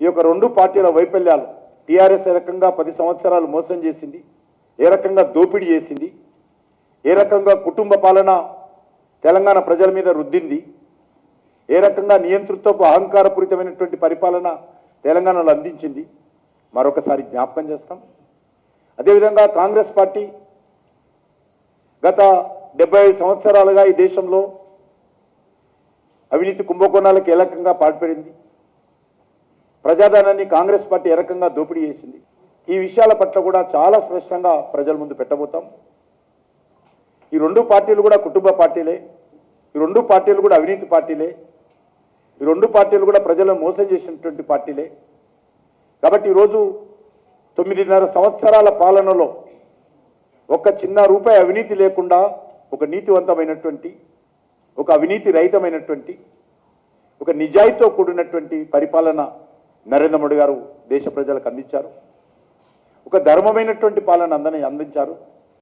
ఈ యొక్క రెండు పార్టీల వైఫల్యాలు టీఆర్ఎస్ ఏ రకంగా పది సంవత్సరాలు మోసం చేసింది ఏ రకంగా దోపిడీ చేసింది ఏ రకంగా కుటుంబ పాలన తెలంగాణ ప్రజల మీద రుద్దింది ఏ రకంగా నియంతృత్వపు అహంకారపూరితమైనటువంటి పరిపాలన తెలంగాణలో అందించింది మరొకసారి జ్ఞాపకం చేస్తాం. అదేవిధంగా కాంగ్రెస్ పార్టీ గత డెబ్బై ఐదు సంవత్సరాలుగా ఈ దేశంలో అవినీతి కుంభకోణాలకు ఏ రకంగా పాల్పడింది ప్రజాధనాన్ని కాంగ్రెస్ పార్టీ ఏ రకంగా దోపిడీ చేసింది. ఈ విషయాల పట్ల కూడా చాలా స్పష్టంగా ప్రజల ముందు పెట్టబోతాం. ఈ రెండు పార్టీలు కూడా కుటుంబ పార్టీలే. ఈ రెండు పార్టీలు కూడా అవినీతి పార్టీలే. ఈ రెండు పార్టీలు కూడా ప్రజలను మోసం చేసినటువంటి పార్టీలే. కాబట్టి ఈరోజు తొమ్మిదిన్నర సంవత్సరాల పాలనలో ఒక చిన్న రూపాయి అవినీతి లేకుండా ఒక నీతివంతమైనటువంటి ఒక అవినీతి రహితమైనటువంటి ఒక నిజాయితీతో కూడినటువంటి పరిపాలన నరేంద్ర మోడీ గారు దేశ ప్రజలకు అందించారు. ఒక ధర్మమైనటువంటి పాలన అందని అందించారు.